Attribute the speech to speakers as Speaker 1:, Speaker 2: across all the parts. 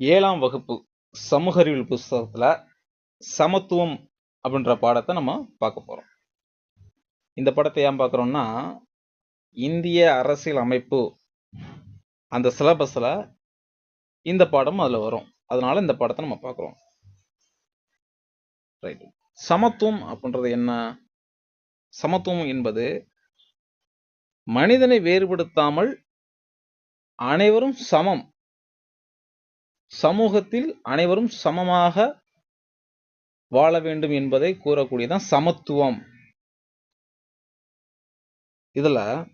Speaker 1: ஏழாம் வகுப்பு சமூக அறிவியல் புஸ்தகத்துல சமத்துவம் அப்படின்ற பாடத்தை நம்ம பார்க்க போறோம். இந்த படத்தை ஏன் பார்க்குறோம்னா இந்திய அரசியல் அமைப்பு அந்த சிலபஸ்ல இந்த பாடம் அதுல வரும். அதனால இந்த பாடத்தை நம்ம பார்க்குறோம். ரைட் சமத்துவம் அப்படின்றது என்ன? சமத்துவம் என்பது மனிதனை வேறுபடுத்தாமல் அனைவரும் சமம் சமூகத்தில் அனைவரும் சமமாக வாழ வேண்டும் என்பதை கூறக்கூடியதான் சமத்துவம். இதுல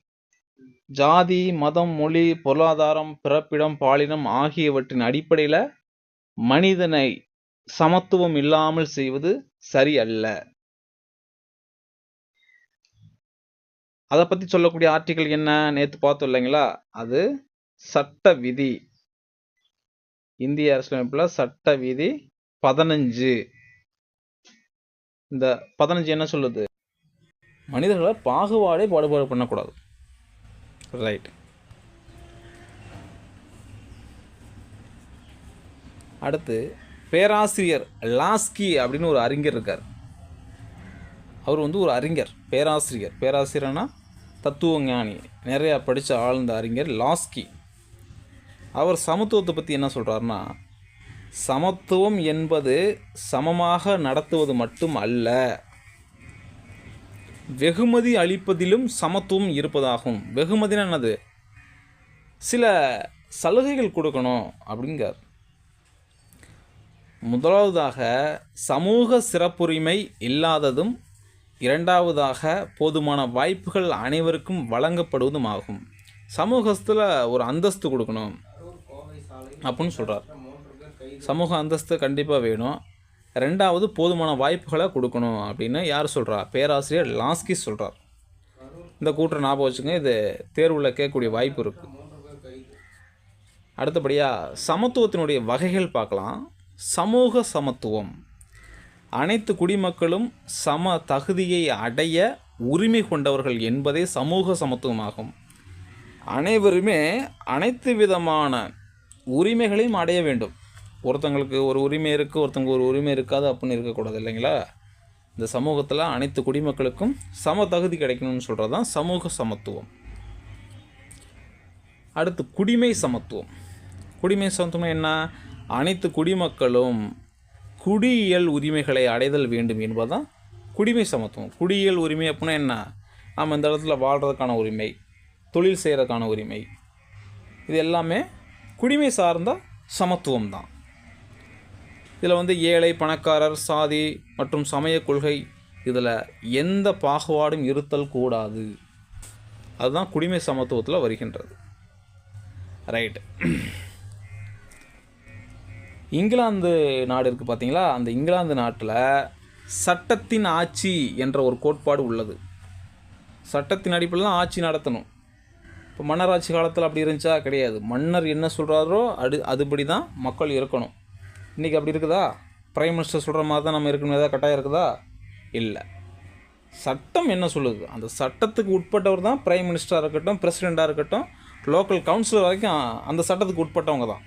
Speaker 1: ஜாதி மதம் மொழி பொருளாதாரம் பிறப்பிடம் பாலினம் ஆகியவற்றின் அடிப்படையில மனிதனை சமத்துவம் இல்லாமல் செய்வது சரி அல்ல அதை பத்தி சொல்லக்கூடிய ஆர்டிகல் என்ன? நேத்து பார்த்தோம் இல்லைங்களா? அது சட்ட விதி. இந்திய அரசியலமைப்பில் சட்ட விதி பதினஞ்சு. இந்த பதினஞ்சு என்ன சொல்லுது? மனிதர்களை பாகுபாடே பாடுபாடு பண்ணக்கூடாது. ரைட் அடுத்து பேராசிரியர் லாஸ்கி அப்படின்னு ஒரு அறிஞர் இருக்கார். அவர் வந்து ஒரு அறிஞர் பேராசிரியர். பேராசிரியர்னா தத்துவ ஞானி நிறையா படித்த ஆழ்ந்த அறிஞர் லாஸ்கி. அவர் சமத்துவத்தை பற்றி என்ன சொல்கிறாருன்னா சமத்துவம் என்பது சமமாக நடத்துவது மட்டும் அல்ல. வெகுமதி அளிப்பதிலும் சமத்துவம் இருப்பதாகும். வெகுமதினா என்னது? சில சலுகைகள் கொடுக்கணும் அப்படிங்கிறார். முதலாவதாக சமூக சிறப்புரிமை இல்லாததும் இரண்டாவதாக போதுமான வாய்ப்புகள் அனைவருக்கும் வழங்கப்படுவதும் ஆகும் சமூகத்தில் ஒரு அந்தஸ்து கொடுக்கணும். அப்படின்னு சொல்கிறார் சமூக அந்தஸ்து கண்டிப்பாக வேணும். ரெண்டாவது போதுமான வாய்ப்புகளை கொடுக்கணும் அப்படின்னு யார் சொல்கிறா பேராசிரியர் லாஸ்கி சொல்கிறார் இந்த கூற்றை ஞாபகம் வச்சுங்க இது தேர்வில் கேட்கக்கூடிய வாய்ப்பு இருக்குது அடுத்தபடியாக சமத்துவத்தினுடைய வகைகள் பார்க்கலாம். சமூக சமத்துவம். அனைத்து குடிமக்களும் சம தகுதியை அடைய உரிமை கொண்டவர்கள் என்பதே சமூக சமத்துவமாகும். அனைவருமே அனைத்து விதமான உரிமைகளையும் அடைய வேண்டும். ஒருத்தங்களுக்கு ஒரு உரிமை இருக்குது ஒருத்தங்க ஒரு உரிமை இருக்காது அப்படின்னு இருக்கக்கூடாது இல்லைங்களா? இந்த சமூகத்தில் அனைத்து குடிமக்களுக்கும் சம தகுதி கிடைக்கணும்னு சொல்கிறது தான் சமூக சமத்துவம். அடுத்து குடிமை சமத்துவம். குடிமை சமத்துவம் என்ன? அனைத்து குடிமக்களும் குடியியல் உரிமைகளை அடைதல் வேண்டும் என்பதுதான் குடிமை சமத்துவம். குடியியல் உரிமை அப்படின்னா என்ன? நம்ம இந்த இடத்துல வாழ்கிறதுக்கான உரிமை தொழில் செய்கிறதுக்கான உரிமை. இது எல்லாமே குடிமை சார்ந்த சமத்துவம் தான் இதில் வந்து ஏழை பணக்காரர் சாதி மற்றும் சமய கொள்கை இதில் எந்த பாகுபாடும் இருத்தல் கூடாது. அதுதான் குடிமை சமத்துவத்தில் வருகின்றது. ரைட் இங்கிலாந்து நாடு இருக்குது பார்த்தீங்களா அந்த இங்கிலாந்து நாட்டில் சட்டத்தின் ஆட்சி என்ற ஒரு கோட்பாடு உள்ளது. சட்டத்தின் அடிப்படையில் தான் ஆட்சி நடத்தணும். இப்போ மன்னராட்சி காலத்தில் அப்படி இருந்துச்சா? கிடையாது. மன்னர் என்ன சொல்கிறாரோ அது அதுபடி தான் மக்கள் இருக்கணும். இன்றைக்கி அப்படி இருக்குதா? பிரைம் மினிஸ்டர் சொல்கிற மாதிரி தான் நம்ம இருக்கணும். ஏதாவது கட்டாயம் இருக்குதா? இல்லை. சட்டம் என்ன சொல்லுது? அந்த சட்டத்துக்கு உட்பட்டவர் தான் பிரைம் மினிஸ்டராக இருக்கட்டும் பிரசிடெண்ட்டாக இருக்கட்டும் லோக்கல் கவுன்சிலர் வரைக்கும் அந்த சட்டத்துக்கு உட்பட்டவங்க தான்.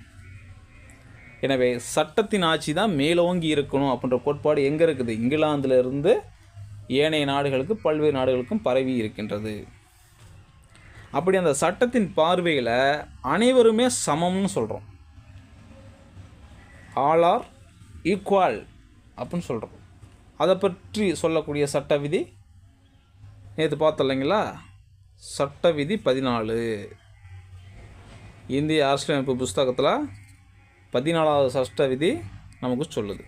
Speaker 1: எனவே சட்டத்தின் ஆட்சி தான் மேலோங்கி இருக்கணும் அப்படின்ற கோட்பாடு எங்கே இருக்குது? இங்கிலாந்திலிருந்து ஏனைய நாடுகளுக்கு பல்வேறு நாடுகளுக்கும் பரவி இருக்கின்றது. அப்படி அந்த சட்டத்தின் பார்வையில் அனைவருமே சமம்னு சொல்கிறோம் ஆல் ஆர் ஈக்குவல் அப்படின்னு சொல்கிறோம் அதை பற்றி சொல்லக்கூடிய சட்ட விதி நேற்று பார்த்தோம் இல்லைங்களா சட்ட விதி பதினாலு. இந்திய அரசியலமைப்பு புஸ்தகத்தில் பதினாலாவது சட்ட விதி நமக்கு சொல்லுது.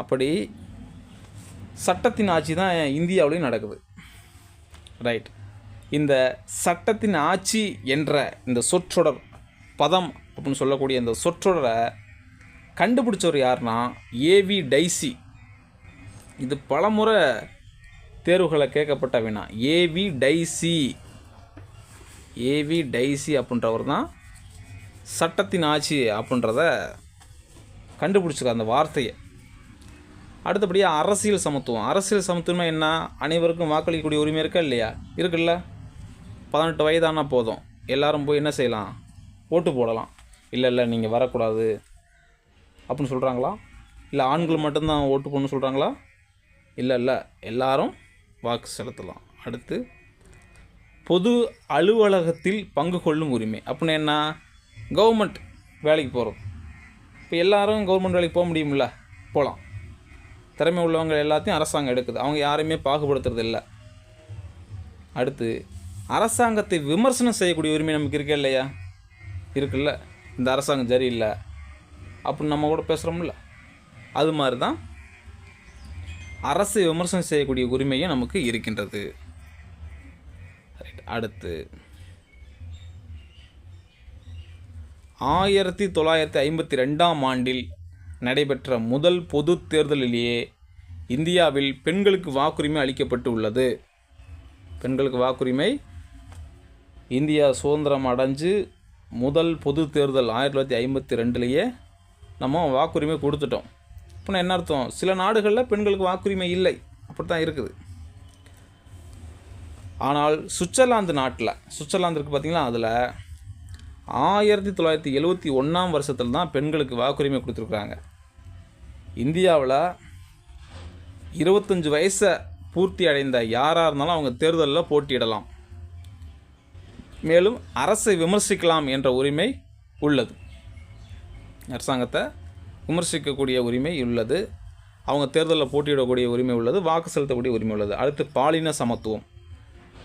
Speaker 1: அப்படி சட்டத்தின் ஆட்சி தான் இந்தியாவிலையும் நடக்குது. ரைட் இந்த சட்டத்தின் ஆட்சி என்ற இந்த சொற்றொடர் பதம் அப்படின்னு சொல்லக்கூடிய இந்த சொற்றொடரை கண்டுபிடிச்சவர் யாருன்னா ஏவி டைசி இது பலமுறை தேர்வுகளை கேட்கப்பட்ட வினா. ஏவி டைசி ஏவி டைசி அப்படின்றவர் தான் சட்டத்தின் ஆட்சி அப்படின்றத கண்டுபிடிச்சிருக்க அந்த வார்த்தையை. அடுத்தபடியாக அரசியல் சமத்துவம். அரசியல் சமத்துவம்னா என்ன? அனைவருக்கும் வாக்களிக்கக்கூடிய உரிமை இருக்கா இல்லையா? இருக்குல்ல? பதினெட்டு வயதானால் போதும். எல்லோரும் போய் என்ன செய்யலாம்? ஓட்டு போடலாம். இல்லை இல்லை நீங்கள் வரக்கூடாது. அப்படின்னு சொல்கிறாங்களா இல்லை ஆண்கள் மட்டும்தான் ஓட்டு போடணும்னு சொல்கிறாங்களா இல்லை இல்லை எல்லாரும் வாக்கு செலுத்தலாம். அடுத்து பொது அலுவலகத்தில் பங்கு கொள்ளும் உரிமை. அப்படின்னா என்ன? கவர்மெண்ட் வேலைக்கு போகிறோம் இப்போ எல்லோரும் கவர்மெண்ட் வேலைக்கு போக முடியுமில்ல போகலாம் திறமை உள்ளவங்க எல்லாத்தையும் அரசாங்கம் எடுக்குது. அவங்க யாரையுமே பாகுபடுத்துறது இல்லை அடுத்து அரசாங்கத்தை விமர்சனம் செய்யக்கூடிய உரிமை நமக்கு இருக்கே இல்லையா? இருக்குல்ல. இந்த அரசாங்கம் சரியில்லை அப்படின்னு நம்ம கூட பேசுகிறோம்ல அது மாதிரி தான் அரசு விமர்சனம் செய்யக்கூடிய உரிமையும் நமக்கு இருக்கின்றது. ரைட் அடுத்து. ஆயிரத்தி தொள்ளாயிரத்தி ஐம்பத்தி ரெண்டாம் ஆண்டில் நடைபெற்ற முதல் பொது தேர்தலிலேயே இந்தியாவில் பெண்களுக்கு வாக்குரிமை அளிக்கப்பட்டு உள்ளது. பெண்களுக்கு வாக்குரிமை இந்தியா சுதந்திரம் அடைஞ்சு முதல் பொது தேர்தல் ஆயிரத்தி தொள்ளாயிரத்தி ஐம்பத்தி ரெண்டுலேயே நம்ம வாக்குரிமை கொடுத்துட்டோம். இப்போ என்ன அர்த்தம்? சில நாடுகளில் பெண்களுக்கு வாக்குரிமை இல்லை. அப்படி தான் இருக்குது. ஆனால் சுவிட்சர்லாந்து நாட்டில் சுவிட்சர்லாந்து இருக்குது பார்த்தீங்களா அதில் ஆயிரத்தி தொள்ளாயிரத்தி எழுவத்தி ஒன்றாம் வருஷத்தில் தான் பெண்களுக்கு வாக்குரிமை கொடுத்துருக்குறாங்க. இந்தியாவில் இருபத்தஞ்சி வயசை பூர்த்தி அடைந்த யாராக இருந்தாலும் அவங்க தேர்தலில் போட்டியிடலாம். மேலும் அரசை விமர்சிக்கலாம் என்ற உரிமை உள்ளது. அரசாங்கத்தை விமர்சிக்கக்கூடிய உரிமை உள்ளது. அவங்க தேர்தலில் போட்டியிடக்கூடிய உரிமை உள்ளது. வாக்கு செலுத்தக்கூடிய உரிமை உள்ளது. அடுத்து பாலின சமத்துவம்.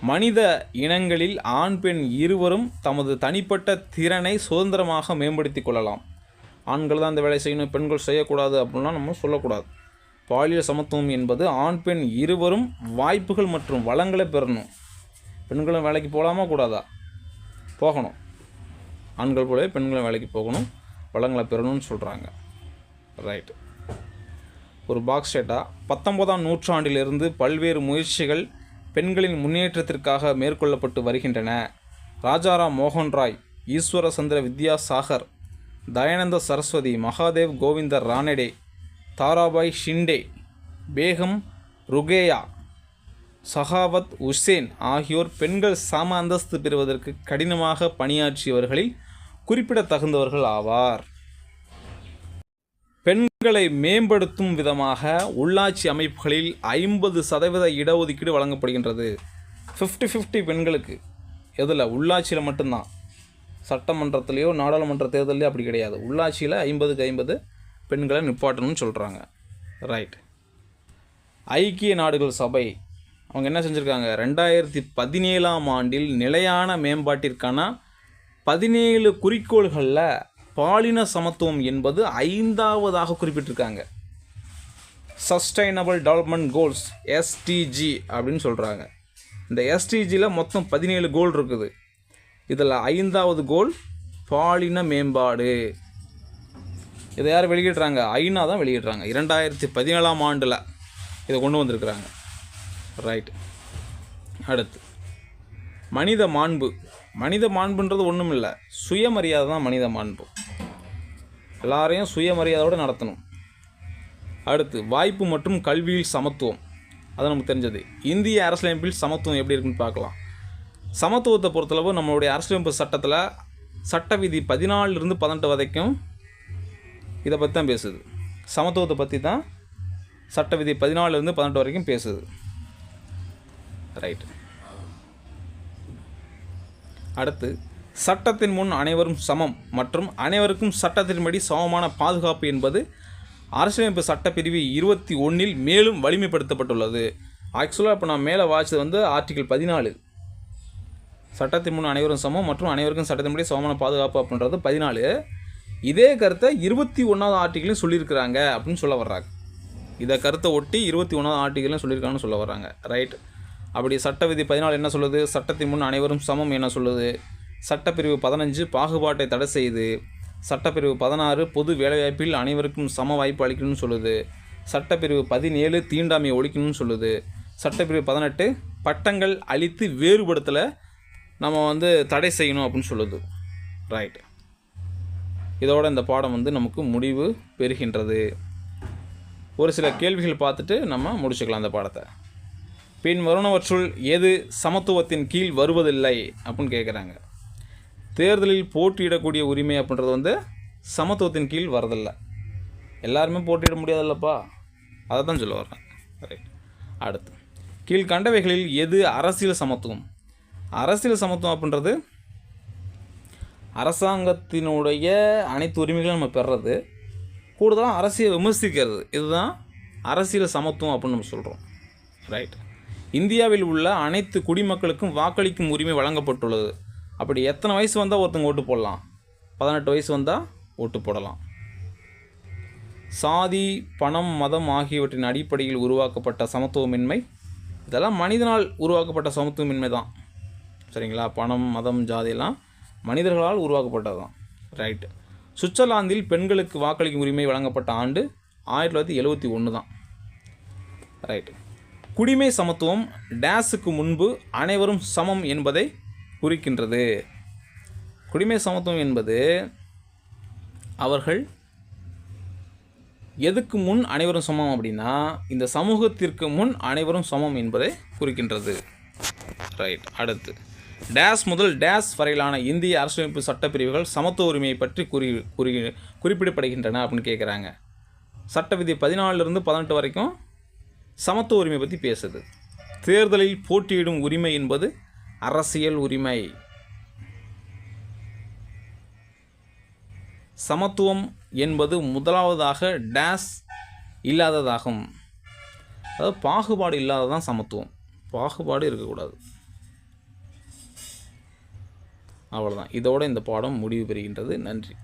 Speaker 1: மனித இனங்களில் ஆண் பெண் இருவரும் தமது தனிப்பட்ட திறனை சுதந்திரமாக மேம்படுத்தி கொள்ளலாம். ஆண்கள் தான் இந்த வேலை செய்யணும் பெண்கள் செய்யக்கூடாது அப்படின்லாம் நம்ம சொல்லக்கூடாது. பாலியல் சமத்துவம் என்பது ஆண் பெண் இருவரும் வாய்ப்புகள் மற்றும் வளங்களை பெறணும். பெண்களும் வேலைக்கு போகலாமா கூடாதா? போகணும். ஆண்கள் போலவே பெண்களும் வேலைக்கு போகணும். வளங்களை பெறணும்னு சொல்கிறாங்க ரைட் ஒரு பாக்ஸ் ஸ்டேட்டாக பத்தொன்பதாம் நூற்றாண்டிலிருந்து பல்வேறு முயற்சிகள் பெண்களின் முன்னேற்றத்திற்காக மேற்கொள்ளப்பட்டு வருகின்றன. ராஜாராம் மோகன் ராய் ஈஸ்வர சந்திர வித்யாசாகர் தயானந்த சரஸ்வதி மகாதேவ் கோவிந்தர் ரானடே தாராபாய் ஷிண்டே பேகம் ருகேயா சஹாவத் உசேன் ஆகியோர் பெண்கள் சம அந்தஸ்து பெறுவதற்கு கடினமாக பணியாற்றியவர்களில் குறிப்பிடத்தகுந்தவர்கள் ஆவார். பெண்களை மேம்படுத்தும் விதமாக உள்ளாட்சி அமைப்புகளில் ஐம்பது சதவீத இடஒதுக்கீடு வழங்கப்படுகின்றது. ஃபிஃப்டி ஃபிஃப்டி பெண்களுக்கு. எதில்? உள்ளாட்சியில் மட்டும்தான். சட்டமன்றத்திலேயோ நாடாளுமன்ற தேர்தலையோ அப்படி கிடையாது. உள்ளாட்சியில் ஐம்பதுக்கு ஐம்பது பெண்களை நிப்பாட்டணும்னு சொல்கிறாங்க ரைட் ஐக்கிய நாடுகள் சபை அவங்க என்ன செஞ்சுருக்காங்க? ரெண்டாயிரத்தி பதினேழாம் ஆண்டில் நிலையான மேம்பாட்டிற்கான பதினேழு குறிக்கோள்களில் பாலின சமத்துவம் என்பது ஐந்தாவதாக குறிப்பிட்டிருக்காங்க. சஸ்டைனபிள் டெவலப்மெண்ட் கோல்ஸ் எஸ்டிஜி அப்படின்னு சொல்கிறாங்க இந்த எஸ்டிஜியில் மொத்தம் பதினேழு கோல் இருக்குது. இதில் ஐந்தாவது கோல் பாலின மேம்பாடு. இதை யார் வெளியிடுறாங்க? ஐநா தான் வெளியிடுறாங்க. இரண்டாயிரத்தி பதினேழாம் ஆண்டில் இதை கொண்டு வந்திருக்கிறாங்க. ரைட் அடுத்து. மனித மாண்பு. மனித மாண்புன்றது ஒன்றும் இல்லை சுயமரியாதை தான் மனித மாண்பு. எல்லாரையும் சுயமரியாதையோடு நடத்தணும். அடுத்து வாய்ப்பு மற்றும் கல்வியில் சமத்துவம். அது நமக்கு தெரிஞ்சது. இந்திய அரசியலமைப்பில் சமத்துவம் எப்படி இருக்குன்னு பார்க்கலாம். சமத்துவத்தை பொறுத்தளவு நம்மளுடைய அரசியலமைப்பு சட்டத்தில் சட்ட விதி பதினாலிருந்து பதினெட்டு வரைக்கும் இதை பற்றி தான் பேசுது. சமத்துவத்தை பற்றி தான் சட்ட விதி பதினாலிருந்து பதினெட்டு வரைக்கும் பேசுது. ரைட் அடுத்து சட்டத்தின் முன் அனைவரும் சமம் மற்றும் அனைவருக்கும் சட்டத்தின்படி சமமான பாதுகாப்பு என்பது அரசியலமைப்பு சட்டப்பிரிவு இருபத்தி ஒன்றில் மேலும் வலிமைப்படுத்தப்பட்டுள்ளது. ஆக்சுவலாக இப்போ நான் மேலே வாய்ச்சது வந்து ஆர்டிகிள் பதினாலு. சட்டத்தின் முன் அனைவரும் சமம் மற்றும் அனைவருக்கும் சட்டத்தின்படி சமமான பாதுகாப்பு அப்படின்றது பதினாலு. இதே கருத்தை இருபத்தி ஒன்றாவது ஆர்டிகிளையும் சொல்லியிருக்கிறாங்க அப்படின்னு சொல்ல வர்றாங்க. இதை கருத்தை ஒட்டி இருபத்தி ஒன்றாவது ஆர்டிகிளையும் சொல்லியிருக்காங்கன்னு சொல்ல வர்றாங்க. ரைட் அப்படி சட்ட விதி பதினாலு என்ன சொல்லுது? சட்டத்தின் முன் அனைவரும் சமம் என்ன சொல்லுது? சட்டப்பிரிவு பதினஞ்சு பாகுபாட்டை தடை செய்து சட்டப்பிரிவு பதினாறு பொது வேலைவாய்ப்பில் அனைவருக்கும் சம வாய்ப்பு அளிக்கணும்னு சொல்லுது. சட்டப்பிரிவு பதினேழு தீண்டாமை ஒழிக்கணும்னு சொல்லுது. சட்டப்பிரிவு பதினெட்டு பட்டங்கள் அளித்து வேறுபடுத்தலை நம்ம வந்து தடை செய்யணும் அப்படின்னு சொல்லுது. ரைட் இதோட இந்த பாடம் வந்து நமக்கு முடிவு பெறுகின்றது. ஒரு சில கேள்விகள் பார்த்துட்டு நம்ம முடிச்சுக்கலாம் அந்த பாடத்தை. பின் வருணவற்றுள் எது சமத்துவத்தின் கீழ் வருவதில்லை? அப்படின்னு கேட்குறாங்க தேர்தலில் போட்டியிடக்கூடிய உரிமை அப்படின்றது வந்து சமத்துவத்தின் கீழ் வரதில்லை. எல்லாருமே போட்டியிட முடியாதில்லப்பா? அதை தான் சொல்ல வர்றேன். ரைட் அடுத்து கீழ்கண்டவைகளில் எது அரசியல் சமத்துவம்? அரசியல் சமத்துவம் அப்படின்றது அரசாங்கத்தினுடைய அனைத்து உரிமைகளும் நம்ம பெறுறது கூடுதலாக அரசியல் விமர்சிக்கிறது. இதுதான் அரசியல் சமத்துவம் அப்படின்னு நம்ம சொல்கிறோம் ரைட் இந்தியாவில் உள்ள அனைத்து குடிமக்களுக்கும் வாக்களிக்கும் உரிமை வழங்கப்பட்டுள்ளது. அப்படி எத்தனை வயசு வந்தால் ஒருத்தங்க ஓட்டு போடலாம்? பதினெட்டு வயசு வந்தால் ஓட்டு போடலாம். சாதி பணம் மதம் ஆகியவற்றின் அடிப்படையில் உருவாக்கப்பட்ட சமத்துவமின்மை இதெல்லாம் மனிதனால் உருவாக்கப்பட்ட சமத்துவமின்மை தான். சரிங்களா? பணம் மதம் ஜாதியெல்லாம் மனிதர்களால் உருவாக்கப்பட்டது தான். ரைட்டு சுவிட்சர்லாந்தில் பெண்களுக்கு வாக்களிக்கும் உரிமை வழங்கப்பட்ட ஆண்டு ஆயிரத்தி தொள்ளாயிரத்தி எழுபத்தி ஒன்று தான். ரைட்டு குடிமை சமத்துவம் டேஸுக்கு முன்பு அனைவரும் சமம் என்பதை குறிக்கின்றது. குடிமை சமத்துவம் என்பது அவர்கள் எதுக்கு முன் அனைவரும் சமம் அப்படின்னா இந்த சமூகத்திற்கு முன் அனைவரும் சமம் என்பதை குறிக்கின்றது. ரைட் அடுத்து. டேஸ் முதல் டேஸ் வரையிலான இந்திய அரசியலமைப்பு சட்டப்பிரிவுகள் சமத்துவ உரிமையை பற்றி குறி குறி குறிப்பிடப்படுகின்றன அப்படின்னு கேட்குறாங்க சட்ட விதி பதினாலிருந்து பதினெட்டு வரைக்கும் சமத்துவ உரிமை பற்றி பேசுது. தேர்தலில் போட்டியிடும் உரிமை என்பது அரசியல் உரிமை. சமத்துவம் என்பது முதலாவதாக டேஸ் இல்லாததாகும். அதாவது பாகுபாடு இல்லாததான் சமத்துவம். பாகுபாடு இருக்கக்கூடாது. அவ்வளோதான் இதோட இந்த பாடம் முடிவு பெறுகின்றது. நன்றி.